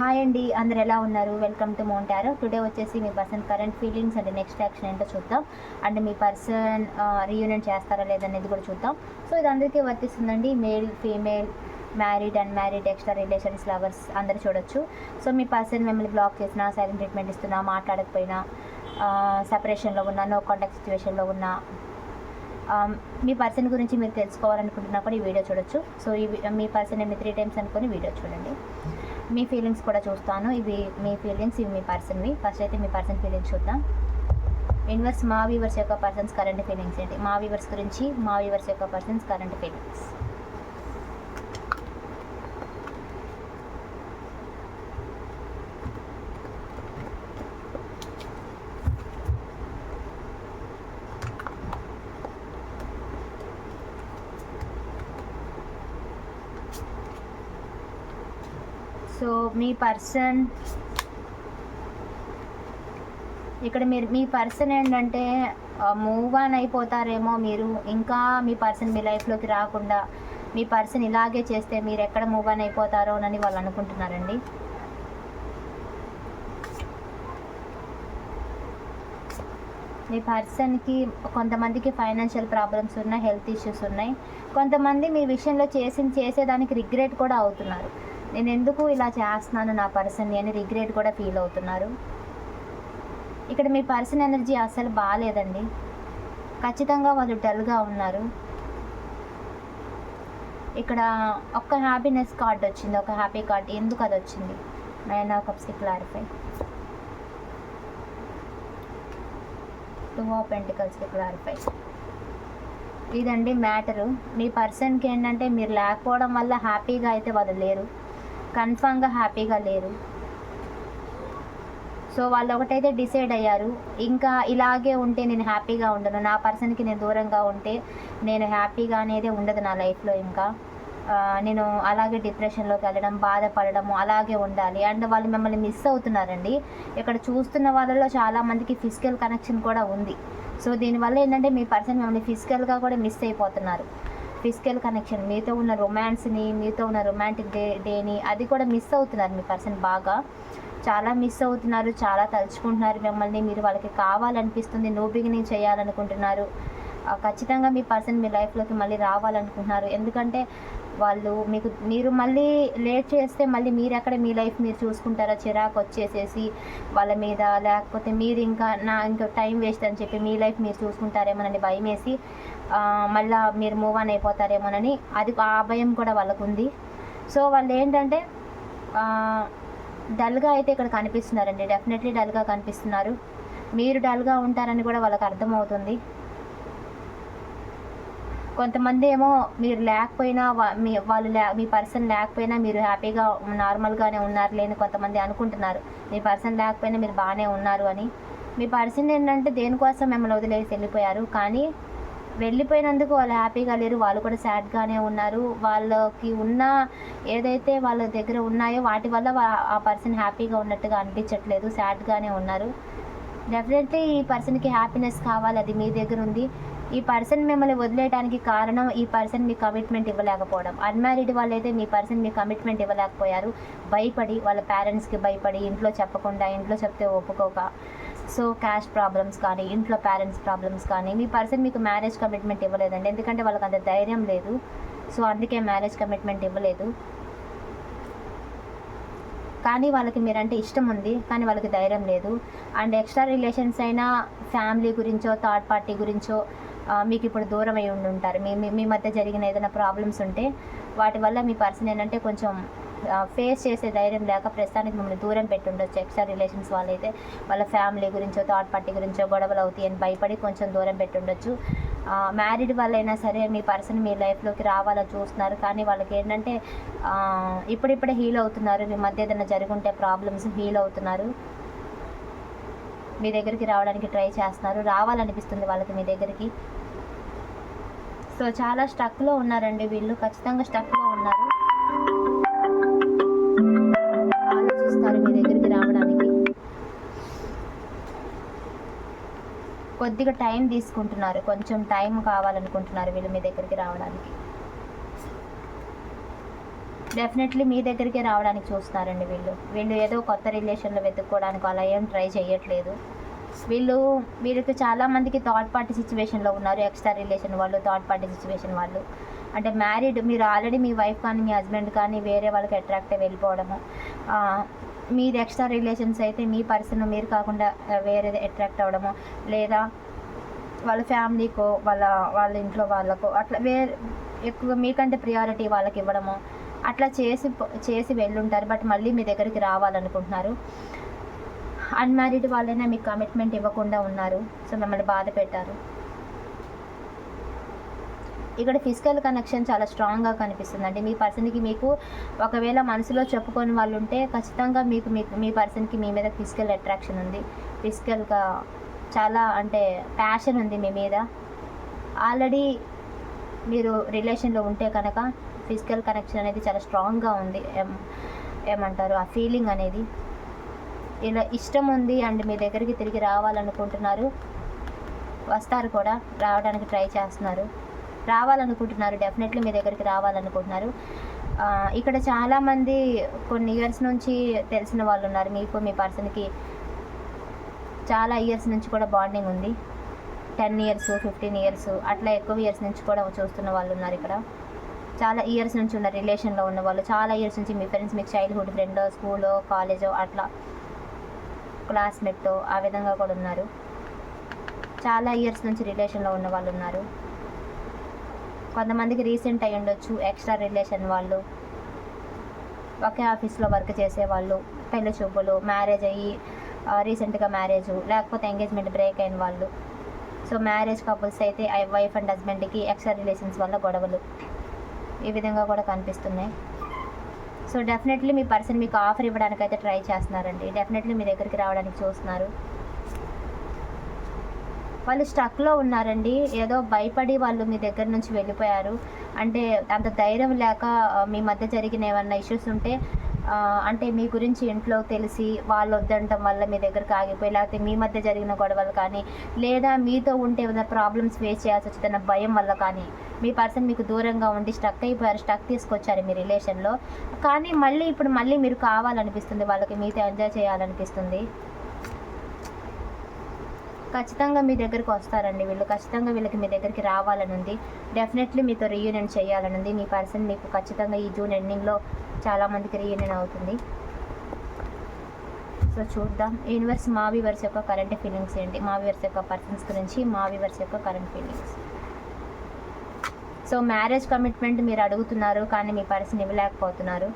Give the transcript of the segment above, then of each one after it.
Hi అండి అందరు ఎలా ఉన్నారు? వెల్కమ్ టు మోంటారో టుడే వచ్చేసి మీ person current feelings and next action ఏంటో చూద్దాం. అండ్ మీ పర్సన్ రీయూనియన్ చేస్తారా లేదనేది కూడా చూద్దాం. సో ఇది అందరికీ వర్తిస్తుందండి. Male female married and married extra relations lovers అందరు చూడొచ్చు. సో మీ పర్సన్ మిమ్మల్ని బ్లాక్ చేసినా సైలెంట్ ట్రీట్మెంట్ ఇస్తున్నా మాట్లాడకపోయినా సపరేషన్లో ఉన్నా నో కాంటాక్ట్ సిచ్యువేషన్లో ఉన్నా మీ పర్సన్ గురించి మీరు తెలుసుకోవాలనుకుంటున్నా కూడా ఈ వీడియో చూడొచ్చు. సో ఈ మీ పర్సన్ మీ త్రీ టైమ్స్ అనుకొని వీడియో చూడండి. మీ ఫీలింగ్స్ కూడా చూస్తాను. ఇవి మీ ఫీలింగ్స్ ఇవి మీ పర్సన్వి ఫస్ట్ అయితే మీ పర్సన్ ఫీలింగ్స్ చూద్దాం. ఇన్వర్స్ మా వీవర్స్ యొక్క పర్సన్స్ కరెంట్ ఫీలింగ్స్ ఏంటి? మా వీవర్స్ గురించి మా వీవర్స్ యొక్క పర్సన్స్ కరెంట్ ఫీలింగ్స్ సో మీ పర్సన్ ఇక్కడ మీరు మీ పర్సన్ ఏంటంటే మూవ్ ఆన్ అయిపోతారేమో మీరు. ఇంకా మీ పర్సన్ మీ లైఫ్లోకి రాకుండా మీ పర్సన్ ఇలాగే చేస్తే మీరు ఎక్కడ మూవ్ ఆన్ అయిపోతారో అని వాళ్ళు అనుకుంటున్నారండి? మీ పర్సన్కి కొంతమందికి ఫైనాన్షియల్ ప్రాబ్లమ్స్ ఉన్నాయి హెల్త్ ఇష్యూస్ ఉన్నాయి. కొంతమంది మీ విషయంలో చేసి చేసేదానికి రిగ్రెట్ కూడా అవుతున్నారు. నేను ఎందుకు ఇలా చేస్తున్నాను నా పర్సన్ని అని రిగ్రెట్ కూడా ఫీల్ అవుతున్నారు. ఇక్కడ మీ పర్సన్ ఎనర్జీ అసలు బాగాలేదండి ఖచ్చితంగా వాళ్ళు డల్గా ఉన్నారు. ఇక్కడ ఒక్క హ్యాపీనెస్ కార్డ్ వచ్చింది. ఒక హ్యాపీ కార్డ్ ఎందుకు అది వచ్చింది? నైన్ ఆఫ్ కప్స్కి క్లారిఫై టూ ఆఫ్ పెంటికల్స్కి క్లారిఫై ఇదండి మ్యాటరు. మీ పర్సన్కి ఏంటంటే మీరు లేకపోవడం వల్ల హ్యాపీగా అయితే వాళ్ళు లేరు. కన్ఫామ్గా హ్యాపీగా లేరు. సో వాళ్ళు ఒకటైతే డిసైడ్ అయ్యారు. ఇంకా ఇలాగే ఉంటే నేను హ్యాపీగా ఉండను. నా పర్సన్కి నేను దూరంగా ఉంటే నేను హ్యాపీగా అనేది ఉండదు నా లైఫ్లో ఇంకా. నేను అలాగే డిప్రెషన్లోకి వెళ్ళడం బాధపడడము అలాగే ఉండాలి. అండ్ వాళ్ళు మిమ్మల్ని మిస్ అవుతున్నారండి. ఇక్కడ చూస్తున్న వాళ్ళలో చాలామందికి ఫిజికల్ కనెక్షన్ కూడా ఉంది. సో దీనివల్ల ఏంటంటే మీ పర్సన్ మిమ్మల్ని ఫిజికల్గా కూడా మిస్ అయిపోతున్నారు. ఫిజికల్ కనెక్షన్ మీతో ఉన్న రొమాన్స్ని మీతో ఉన్న రొమాంటిక్ డే డేని అది కూడా మిస్ అవుతున్నారు మీ పర్సన్ బాగా. చాలా మిస్ అవుతున్నారు చాలా తలుచుకుంటున్నారు మిమ్మల్ని మీరు వాళ్ళకి కావాలనిపిస్తుంది నో బిగినింగ్ చేయాలనుకుంటున్నారు. ఖచ్చితంగా మీ పర్సన్ మీ లైఫ్లోకి మళ్ళీ రావాలనుకుంటున్నారు. ఎందుకంటే వాళ్ళు మీకు మీరు మళ్ళీ లేట్ చేస్తే మళ్ళీ మీరు ఎక్కడ మీ లైఫ్ మీరు చూసుకుంటారా? చిరాకు వచ్చేసేసి వాళ్ళ మీద లేకపోతే మీరు ఇంకా నా ఇంకా టైం వేస్ట్ అని చెప్పి మీ లైఫ్ మీరు చూసుకుంటారేమోనని భయం వేసి మళ్ళా మీరు మూవ్ ఆన్ అయిపోతారేమోనని అది ఆ భయం కూడా వాళ్ళకు ఉంది సో వాళ్ళు ఏంటంటే డల్గా అయితే ఇక్కడ కనిపిస్తున్నారండి. డెఫినెట్లీ డల్గా కనిపిస్తున్నారు. మీరు డల్గా ఉంటారని కూడా వాళ్ళకి అర్థమవుతుంది. కొంతమంది ఏమో మీరు లేకపోయినా మీ వాళ్ళు లే మీ పర్సన్ లేకపోయినా మీరు హ్యాపీగా నార్మల్గానే ఉన్నారు లేని కొంతమంది అనుకుంటున్నారు. మీ పర్సన్ లేకపోయినా మీరు బాగానే ఉన్నారు అని. మీ పర్సన్ ఏంటంటే దేనికోసం మిమ్మల్ని వదిలేసి వెళ్ళిపోయారు? కానీ వెళ్ళిపోయినందుకు వాళ్ళు హ్యాపీగా లేరు. వాళ్ళు కూడా సాడ్గానే ఉన్నారు. వాళ్ళకి ఉన్న ఏదైతే వాళ్ళ దగ్గర ఉన్నాయో వాటి వల్ల ఆ పర్సన్ హ్యాపీగా ఉన్నట్టుగా అనిపించట్లేదు. సాడ్గానే ఉన్నారు. డెఫినెట్లీ ఈ పర్సన్కి హ్యాపీనెస్ కావాలి. అది మీ దగ్గర ఉంది. ఈ పర్సన్ మిమ్మల్ని వదిలేయడానికి కారణం ఈ పర్సన్ మీ కమిట్మెంట్ ఇవ్వలేకపోవడం. అన్మ్యారీడ్ వాళ్ళైతే మీ పర్సన్ మీ కమిట్మెంట్ ఇవ్వలేకపోయారు. భయపడి వాళ్ళ పేరెంట్స్కి భయపడి ఇంట్లో చెప్పకుండా ఇంట్లో చెప్తే ఒప్పుకోక సో క్యాష్ ప్రాబ్లమ్స్ కానీ ఇంట్లో పేరెంట్స్ ప్రాబ్లమ్స్ కానీ మీ పర్సన్ మీకు మ్యారేజ్ కమిట్మెంట్ ఇవ్వలేదండి. ఎందుకంటే వాళ్ళకి అంత ధైర్యం లేదు. సో అందుకే మ్యారేజ్ కమిట్మెంట్ ఇవ్వలేదు. కానీ వాళ్ళకి మీరంటే ఇష్టం ఉంది. కానీ వాళ్ళకి ధైర్యం లేదు. అండ్ ఎక్స్ట్రా రిలేషన్స్ అయినా ఫ్యామిలీ గురించో థర్డ్ పార్టీ గురించో మీకు ఇప్పుడు దూరం అయి ఉండి ఉంటారు మీ- మీ మధ్య జరిగిన ఏదైనా ప్రాబ్లమ్స్ ఉంటే వాటి వల్ల మీ పర్సన్ ఏంటంటే కొంచెం ఫేస్ చేసే ధైర్యం లేక ప్రస్తుతానికి మిమ్మల్ని దూరం పెట్టుండొచ్చు ఎక్స్ట్రా రిలేషన్స్ వాళ్ళైతే వాళ్ళ ఫ్యామిలీ గురించో థర్డ్ పార్టీ గురించో గొడవలు అవుతాయి అని భయపడి కొంచెం దూరం పెట్టుండొచ్చు. మ్యారీడ్ వాళ్ళైనా సరే మీ పర్సన్ మీ లైఫ్లోకి రావాలని చూస్తున్నారు. కానీ వాళ్ళకి ఏంటంటే ఇప్పుడిప్పుడే హీల్ అవుతున్నారు. మీ మధ్య ఏదైనా జరుగుంటే ప్రాబ్లమ్స్ హీల్ అవుతున్నారు. మీ దగ్గరికి రావడానికి ట్రై చేస్తున్నారు. రావాలనిపిస్తుంది వాళ్ళకి మీ దగ్గరికి. సో చాలా స్టక్లో ఉన్నారండి వీళ్ళు. ఖచ్చితంగా స్టక్ కొద్దిగా టైం తీసుకుంటున్నారు. కొంచెం టైం కావాలనుకుంటున్నారు వీళ్ళు మీ దగ్గరికి రావడానికి. డెఫినెట్లీ మీ దగ్గరికే రావడానికి చూస్తున్నారండి వీళ్ళు. వీళ్ళు ఏదో కొత్త రిలేషన్లో వెతుక్కోవడానికి అలా ఏం ట్రై చేయట్లేదు. వీళ్ళు వీళ్ళకి చాలామందికి థర్డ్ పార్టీ సిచ్యువేషన్లో ఉన్నారు. ఎక్స్ట్రా రిలేషన్ వాళ్ళు థర్డ్ పార్టీ సిచ్యువేషన్ వాళ్ళు. అంటే మ్యారీడ్ మీరు ఆల్రెడీ మీ వైఫ్ కానీ మీ హస్బెండ్ కానీ వేరే వాళ్ళకి అట్రాక్ట్ అయి వెళ్ళిపోవడము. మీది ఎక్స్ట్రా రిలేషన్స్ అయితే మీ పర్సన్ మీరు కాకుండా వేరేది అట్రాక్ట్ అవ్వడము లేదా వాళ్ళ ఫ్యామిలీకో వాళ్ళ వాళ్ళ ఇంట్లో వాళ్ళకో అట్లా వేరే ఎక్కువ మీకంటే ప్రియారిటీ వాళ్ళకి ఇవ్వడము అట్లా చేసి చేసి వెళ్ళుంటారు బట్ మళ్ళీ మీ దగ్గరికి రావాలనుకుంటున్నారు. అన్మ్యారీడ్ వాళ్ళైనా మీకు కమిట్మెంట్ ఇవ్వకుండా ఉన్నారు సో మిమ్మల్ని బాధ పెట్టారు. ఇక్కడ ఫిజికల్ కనెక్షన్ చాలా స్ట్రాంగ్గా కనిపిస్తుంది మీ పర్సన్కి మీకు ఒకవేళ మనసులో చెప్పుకొని వాళ్ళు ఉంటే ఖచ్చితంగా మీకు మీకు మీ పర్సన్కి మీ మీద ఫిజికల్ అట్రాక్షన్ ఉంది. ఫిజికల్గా చాలా అంటే ప్యాషన్ ఉంది మీ మీద. ఆల్రెడీ మీరు రిలేషన్లో ఉంటే కనుక ఫిజికల్ కనెక్షన్ అనేది చాలా స్ట్రాంగ్గా ఉంది. ఏం ఏమంటారు? ఆ ఫీలింగ్ అనేది. ఇలా ఇష్టం ఉంది అండ్ మీ దగ్గరికి తిరిగి రావాలనుకుంటున్నారు వస్తారు కూడా రావడానికి ట్రై చేస్తున్నారు. రావాలనుకుంటున్నారు. డెఫినెట్లీ మీ దగ్గరికి రావాలనుకుంటున్నారు. ఇక్కడ చాలామంది కొన్ని ఇయర్స్ నుంచి తెలిసిన వాళ్ళు ఉన్నారు. మీకు మీ పర్సన్కి చాలా ఇయర్స్ నుంచి కూడా బాండింగ్ ఉంది. టెన్ ఇయర్స్ ఫిఫ్టీన్ ఇయర్స్ అట్లా ఎక్కువ ఇయర్స్ నుంచి కూడా చూస్తున్న వాళ్ళు ఉన్నారు ఇక్కడ. చాలా ఇయర్స్ నుంచి ఉన్న రిలేషన్లో ఉన్న వాళ్ళు చాలా ఇయర్స్ నుంచి మీ ఫ్రెండ్స్ మీకు చైల్డ్హుడ్ ఫ్రెండో స్కూలో కాలేజో అట్లా క్లాస్మేట్ ఆ విధంగా కూడా ఉన్నారు. చాలా ఇయర్స్ నుంచి రిలేషన్లో ఉన్న వాళ్ళు ఉన్నారు. కొంతమందికి రీసెంట్ అయి ఉండొచ్చు ఎక్స్ట్రా రిలేషన్ వాళ్ళు. ఒకే ఆఫీస్లో వర్క్ చేసేవాళ్ళు పెళ్ళి చూపులు మ్యారేజ్ అయ్యి రీసెంట్గా మ్యారేజ్ లేకపోతే ఎంగేజ్మెంట్ బ్రేక్ అయిన వాళ్ళు. సో మ్యారేజ్ కపుల్స్ అయితే వైఫ్ అండ్ హస్బెండ్కి ఎక్స్ట్రా రిలేషన్స్ వల్ల గొడవలు ఈ విధంగా కూడా కనిపిస్తున్నాయి. సో డెఫినెట్లీ మీ పర్సన్ మీకు ఆఫర్ ఇవ్వడానికి అయితే ట్రై చేస్తున్నారండి. డెఫినెట్లీ మీ దగ్గరికి రావడానికి చూస్తున్నారు. వాళ్ళు స్టక్లో ఉన్నారండి. ఏదో భయపడి వాళ్ళు మీ దగ్గర నుంచి వెళ్ళిపోయారు. అంటే అంత ధైర్యం లేక మీ మధ్య జరిగిన ఏమన్నా ఇష్యూస్ ఉంటే అంటే మీ గురించి ఇంట్లో తెలిసి వాళ్ళు వద్దంటం వల్ల మీ దగ్గరకు ఆగిపోయి లేకపోతే మీ మధ్య జరిగిన గొడవలు కానీ లేదా మీతో ఉంటే ఏమైనా ప్రాబ్లమ్స్ ఫేస్ చేయాల్సి వచ్చిందన్న భయం వల్ల కానీ మీ పర్సన్ మీకు దూరంగా ఉండి స్టక్ అయిపోయారు స్టక్ తీసుకొచ్చారు మీ రిలేషన్లో. కానీ మళ్ళీ ఇప్పుడు మళ్ళీ మీరు కావాలనిపిస్తుంది వాళ్ళకి మీతో ఎంజాయ్ చేయాలనిపిస్తుంది. ఖచ్చితంగా మీ దగ్గరికి వస్తారండి వీళ్ళు. ఖచ్చితంగా వీళ్ళకి మీ దగ్గరికి రావాలని ఉంది డెఫినెట్లీ మీతో రీయూనియన్ చేయాలని ఉంది మీ పర్సన్ మీకు ఖచ్చితంగా ఈ జూన్ ఎండింగ్లో చాలామందికి రీయూనియన్ అవుతుంది. సో చూద్దాం. యూనివర్స్ మా వివర్స్ యొక్క కరెంట్ ఫీలింగ్స్ ఏంటి? మా వివర్స్ యొక్క పర్సన్స్ గురించి మా వివర్స్ యొక్క current feelings so marriage commitment మీరు అడుగుతున్నారు కానీ మీ పర్సన్ ఇవ్వలేకపోతున్నారు.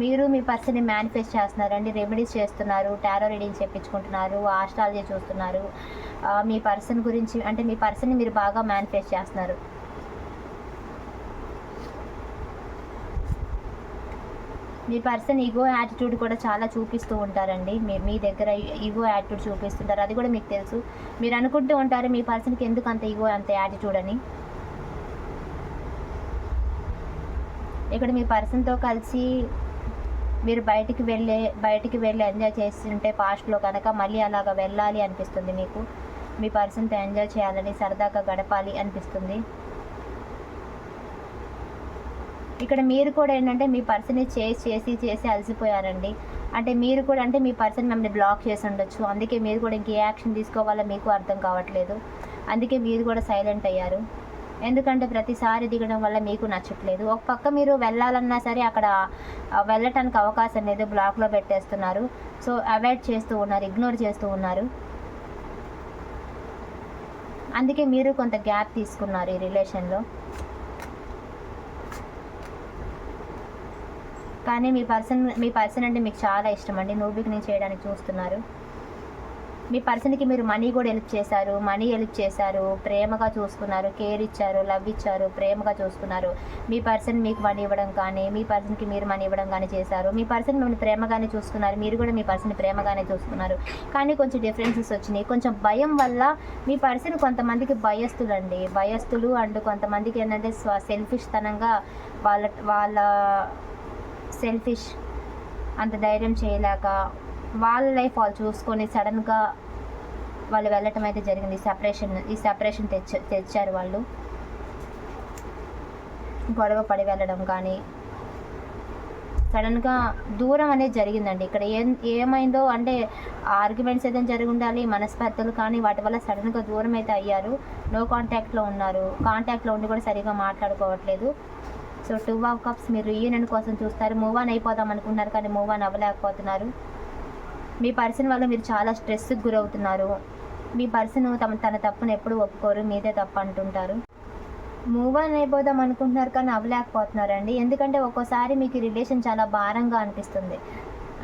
మీరు మీ పర్సన్ని మేనిఫెస్ట్ చేస్తున్నారండి రెమెడీస్ చేస్తున్నారు టారో రీడింగ్ చేయించుకుంటున్నారు ఆస్ట్రాలజీ చూస్తున్నారు. మీ పర్సన్ గురించి అంటే మీ పర్సన్ని మీరు బాగా మేనిఫెస్ట్ చేస్తున్నారు. మీ పర్సన్ ఈగో యాటిట్యూడ్ కూడా చాలా చూపిస్తూ ఉంటారండి. మీ మీ దగ్గర ఈగో యాటిట్యూడ్ చూపిస్తుంటారు. అది కూడా మీకు తెలుసు. మీరు అనుకుంటూ ఉంటారు మీ పర్సన్కి ఎందుకు అంత ఈగో అంత యాటిట్యూడ్ అని. ఇక్కడ మీ పర్సన్తో కలిసి మీరు బయటికి వెళ్ళే బయటికి వెళ్ళి ఎంజాయ్ చేస్తుంటే పాస్ట్లో కనుక మళ్ళీ అలాగ వెళ్ళాలి అనిపిస్తుంది మీకు. మీ పర్సన్తో ఎంజాయ్ చేయాలని సరదాగా గడపాలి అనిపిస్తుంది. ఇక్కడ మీరు కూడా ఏంటంటే మీ పర్సన్ని చేసి చేసి చేసి అలసిపోయారండి. అంటే మీరు కూడా అంటే మీ పర్సన్ మిమ్మల్ని బ్లాక్ చేసి ఉండొచ్చు. అందుకే మీరు కూడా ఇంకే యాక్షన్ తీసుకోవాలో మీకు అర్థం కావట్లేదు. అందుకే మీరు కూడా సైలెంట్ అయ్యారు. ఎందుకంటే ప్రతిసారి దిగడం వల్ల మీకు నచ్చట్లేదు. ఒక పక్క మీరు వెళ్ళాలన్నా సరే అక్కడ వెళ్ళటానికి అవకాశం లేదు. బ్లాక్లో పెట్టేస్తున్నారు. సో అవాయిడ్ చేస్తూ ఉన్నారు ఇగ్నోర్ చేస్తూ ఉన్నారు. అందుకే మీరు కొంత గ్యాప్ తీసుకున్నారు ఈ రిలేషన్లో. కానీ మీ పర్సన్ మీ పర్సన్ అంటే మీకు చాలా ఇష్టం అండి. నూబిక్ నేను చేయడానికి చూస్తున్నారు. మీ పర్సన్కి మీరు మనీ కూడా హెల్ప్ చేశారు. మనీ హెల్ప్ చేశారు. ప్రేమగా చూసుకున్నారు. కేర్ ఇచ్చారు. లవ్ ఇచ్చారు. ప్రేమగా చూసుకున్నారు. మీ పర్సన్ మీకు మనీ ఇవ్వడం కానీ మీ పర్సన్కి మీరు మనీ ఇవ్వడం కానీ చేశారు. మీ పర్సన్ మిమ్మల్ని ప్రేమగానే చూసుకున్నారు. మీరు కూడా మీ పర్సన్ ప్రేమగానే చూసుకున్నారు. కానీ కొంచెం డిఫరెన్సెస్ వచ్చినాయి. కొంచెం భయం వల్ల మీ పర్సన్ కొంతమందికి భయస్తులు అండి భయస్తులు అండ్ కొంతమందికి ఏంటంటే స్వ సెల్ఫిష్ తనంగా వాళ్ళ వాళ్ళ సెల్ఫిష్ అంత ధైర్యం చేయలేక వాళ్ళ లైఫ్ వాళ్ళు చూసుకొని సడన్గా వాళ్ళు వెళ్ళటం అయితే జరిగింది. ఈ సెపరేషన్ ఈ సెపరేషన్ తెచ్చ తెచ్చారు వాళ్ళు. గొడవ పడి వెళ్ళడం కానీ సడన్గా దూరం అనేది జరిగిందండి. ఇక్కడ ఏం ఏమైందో అంటే ఆర్గ్యుమెంట్స్ ఏదైనా జరిగి ఉండాలి మనస్పర్ధలు కానీ వాటి వల్ల సడన్గా దూరం అయితే అయ్యారు. నో కాంటాక్ట్లో ఉన్నారు. కాంటాక్ట్లో ఉండి కూడా సరిగా మాట్లాడుకోవట్లేదు. సో టూ ఆఫ్ కప్స్ మీరు రీయూనియన్ కోసం చూస్తారు. మూవ్ ఆన్ అయిపోదాం అనుకున్నారు కానీ మూవ్ ఆన్ అవ్వలేకపోతున్నారు. మీ పర్సన్ వల్ల మీరు చాలా స్ట్రెస్కి గురవుతున్నారు. మీ పర్సన్ తమ తన తప్పును ఎప్పుడు ఒప్పుకోరు మీదే తప్పు అంటుంటారు. మూవ్ ఆన్ అయిపోదాం అనుకుంటున్నారు కానీ అవ్వలేకపోతున్నారండి. ఎందుకంటే ఒక్కోసారి మీకు రిలేషన్ చాలా భారంగా అనిపిస్తుంది.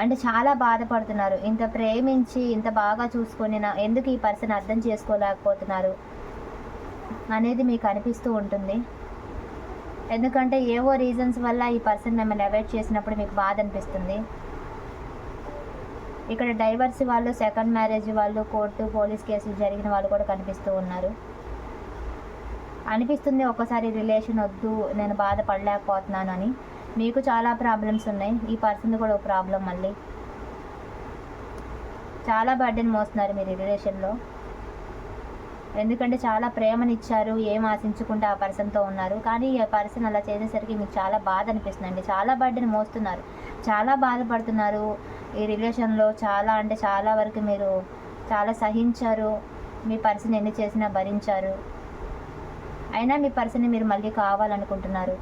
అంటే చాలా బాధపడుతున్నారు. ఇంత ప్రేమించి ఇంత బాగా చూసుకొని నా ఎందుకు ఈ పర్సన్ అర్థం చేసుకోలేకపోతున్నారు? అనేది మీకు అనిపిస్తూ ఉంటుంది. ఎందుకంటే ఏవో రీజన్స్ వల్ల ఈ పర్సన్ మిమ్మల్ని అవాయిడ్ చేసినప్పుడు మీకు బాధ అనిపిస్తుంది. ఇక్కడ డైవర్స్ వాళ్ళు సెకండ్ మ్యారేజ్ వాళ్ళు కోర్టు పోలీస్ కేసులు జరిగిన వాళ్ళు కూడా కనిపిస్తూ ఉన్నారు. అనిపిస్తుంది ఒక్కసారి రిలేషన్ వద్దు నేను బాధపడలేకపోతున్నాను అని. మీకు చాలా ప్రాబ్లమ్స్ ఉన్నాయి. ఈ పర్సన్ కూడా ఒక ప్రాబ్లం మళ్ళీ. చాలా బర్డెన్ మోస్తున్నారు మీరు ఈ రిలేషన్లో ఎందుకంటే చాలా ప్రేమనిచ్చారు ఏం ఆశించకుండా ఆ పర్సన్తో ఉన్నారు. కానీ ఆ పర్సన్ అలా చేసేసరికి మీకు చాలా బాధ అనిపిస్తుందండి. చాలా బర్డెన్ మోస్తున్నారు. చాలా బాధపడుతున్నారు. ఈ రిలేషన్లో చాలా అంటే చాలా వరకు మీరు చాలా సహించారు. మీ పర్సన్ ఎన్ని చేసినా భరించారు. అయినా మీ పర్సన్ని మీరు మళ్ళీ కావాలనుకుంటున్నారు.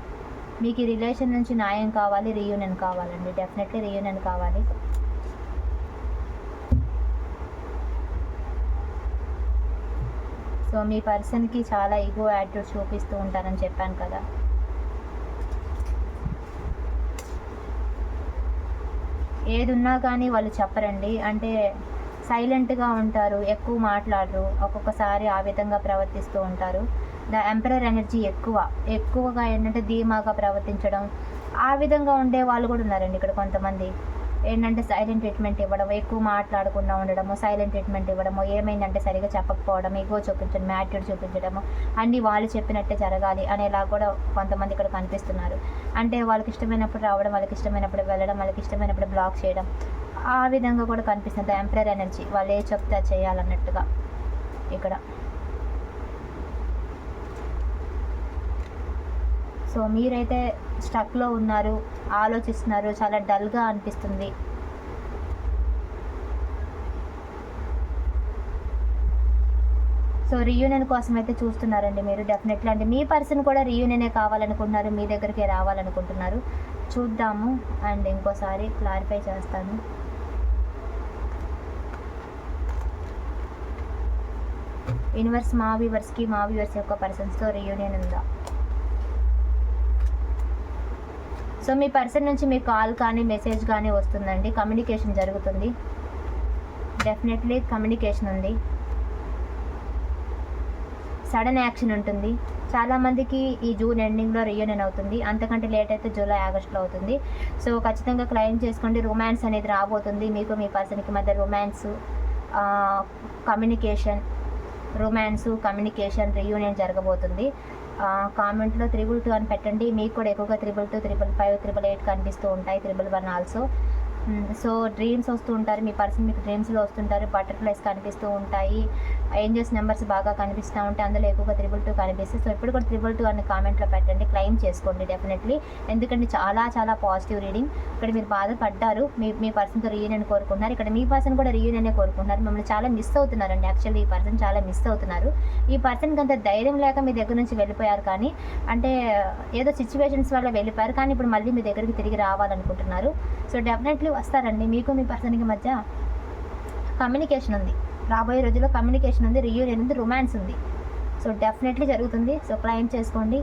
మీకు ఈ రిలేషన్ నుంచి న్యాయం కావాలి రీయూనియన్ కావాలండి. డెఫినెట్లీ రీయూనియన్ కావాలి. సో మీ పర్సన్కి చాలా ఈగో యాటిట్యూడ్ చూపిస్తూ ఉంటారని చెప్పాను కదా. ఏది ఉన్నా కానీ వాళ్ళు చెప్పరండి. అంటే సైలెంట్గా ఉంటారు ఎక్కువ మాట్లాడరు ఒక్కొక్కసారి ఆ విధంగా ప్రవర్తిస్తూ ఉంటారు. ద ఎంపరర్ ఎనర్జీ ఎక్కువ. ఎక్కువగా ఏంటంటే ధీమాగా ప్రవర్తించడం ఆ విధంగా ఉండే వాళ్ళు కూడా ఉన్నారండి ఇక్కడ కొంతమంది. ఏంటంటే సైలెంట్ ట్రీట్మెంట్ ఇవ్వడము ఎక్కువ మాట్లాడకుండా ఉండడము సైలెంట్ ట్రీట్మెంట్ ఇవ్వడము ఏమైందంటే సరిగా చెప్పకపోవడం ఎక్కువ చూపించడం యాటిట్యూడ్ చూపించడము అన్నీ వాళ్ళు చెప్పినట్టే జరగాలి అనేలా కూడా కొంతమంది ఇక్కడ కనిపిస్తున్నారు. అంటే వాళ్ళకి ఇష్టమైనప్పుడు రావడం వాళ్ళకి ఇష్టమైనప్పుడు వెళ్ళడం వాళ్ళకి ఇష్టమైనప్పుడు బ్లాక్ చేయడం ఆ విధంగా కూడా కనిపిస్తుంది. ఎంపరర్ ఎనర్జీ వాళ్ళు ఏ చెప్తే చేయాలన్నట్టుగా ఇక్కడ. సో మీరైతే స్టక్లో ఉన్నారు ఆలోచిస్తున్నారు చాలా డల్గా అనిపిస్తుంది. సో రీయూనియన్ కోసం అయితే చూస్తున్నారండి మీరు డెఫినెట్లీ. అంటే మీ పర్సన్ కూడా రీయూనియనే కావాలనుకుంటున్నారు మీ దగ్గరికి రావాలనుకుంటున్నారు. చూద్దాము అండ్ ఇంకోసారి క్లారిఫై చేస్తాను. యూనివర్స్ మా వ్యూవర్స్కి మా వ్యూవర్స్ యొక్క పర్సన్స్తో రీయూనియన్ ఉందా? సో మీ పర్సన్ నుంచి మీ కాల్ కానీ మెసేజ్ కానీ వస్తుందండి. కమ్యూనికేషన్ జరుగుతుంది. డెఫినెట్లీ కమ్యూనికేషన్ ఉంది. సడన్ యాక్షన్ ఉంటుంది. చాలామందికి ఈ జూన్ ఎండింగ్లో రియూనియన్ అవుతుంది. అంతకంటే లేట్ అయితే జూలై ఆగస్ట్లో అవుతుంది. సో ఖచ్చితంగా క్లెయిమ్ చేసుకోండి. రొమాన్స్ అనేది రాబోతుంది. మీకు మీ పర్సన్కి మధ్య romance communication romance communication reunion జరగబోతుంది. కామెంట్లో త్రిబుల్ టూ అని పెట్టండి. మీకు కూడా ఎక్కువగా triple two triple five triple eight కనిపిస్తూ ఉంటాయి. Triple one also. So dreams వస్తూ ఉంటారు. మీ పర్సన్ మీకు డ్రీమ్స్లో వస్తుంటారు. బటర్ఫ్లైస్ కనిపిస్తూ ఉంటాయి. ఏంజల్స్ నెంబర్స్ బాగా కనిపిస్తూ ఉంటాయి. అందులో ఎక్కువగా త్రిబుల్ టూ కనిపిస్తుంది. సో ఇప్పుడు కూడా త్రిబుల్ టూ అని కామెంట్లో పెట్టండి. క్లెయిమ్ చేసుకోండి డెఫినెట్లీ. ఎందుకంటే చాలా చాలా పాజిటివ్ రీడింగ్. ఇక్కడ మీరు బాధపడ్డారు. మీ మీ పర్సన్తో రీయూనియన్ కోరుకున్నారు ఇక్కడ మీ పర్సన్ కూడా రీయూనియనే కోరుకున్నారు మిమ్మల్ని చాలా మిస్ అవుతున్నారండి. యాక్చువల్లీ ఈ పర్సన్ చాలా మిస్ అవుతున్నారు. ఈ పర్సన్కి అంత ధైర్యం లేక మీ దగ్గర నుంచి వెళ్ళిపోయారు కానీ అంటే ఏదో సిచ్యువేషన్స్ వల్ల వెళ్ళిపోయారు కానీ ఇప్పుడు మళ్ళీ మీ దగ్గరికి తిరిగి రావాలనుకుంటున్నారు. సో డెఫినెట్లీ వస్తారండి. మీకు మీ పర్సన్కి మధ్య కమ్యూనికేషన్ ఉంది. రాబోయే రోజుల్లో కమ్యూనికేషన్ ఉంది రియూనియన్ ఉంది రొమాన్స్ ఉంది. సో డెఫినెట్లీ జరుగుతుంది. సో క్లైమ్ చేసుకోండి.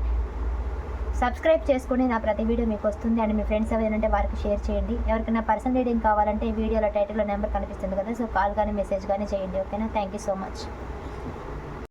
సబ్స్క్రైబ్ చేసుకోండి నా ప్రతి వీడియో మీకు వస్తుంది. అండ్ మీ ఫ్రెండ్స్ ఎవరైనా వారికి షేర్ చేయండి. ఎవరికైనా పర్సనల్ రీడింగ్ కావాలంటే ఈ వీడియోలో టైటిల్లో నెంబర్ కనిపిస్తుంది కదా. సో కాల్ కానీ మెసేజ్ కానీ చేయండి. ఓకేనా థ్యాంక్ యూ సో మచ్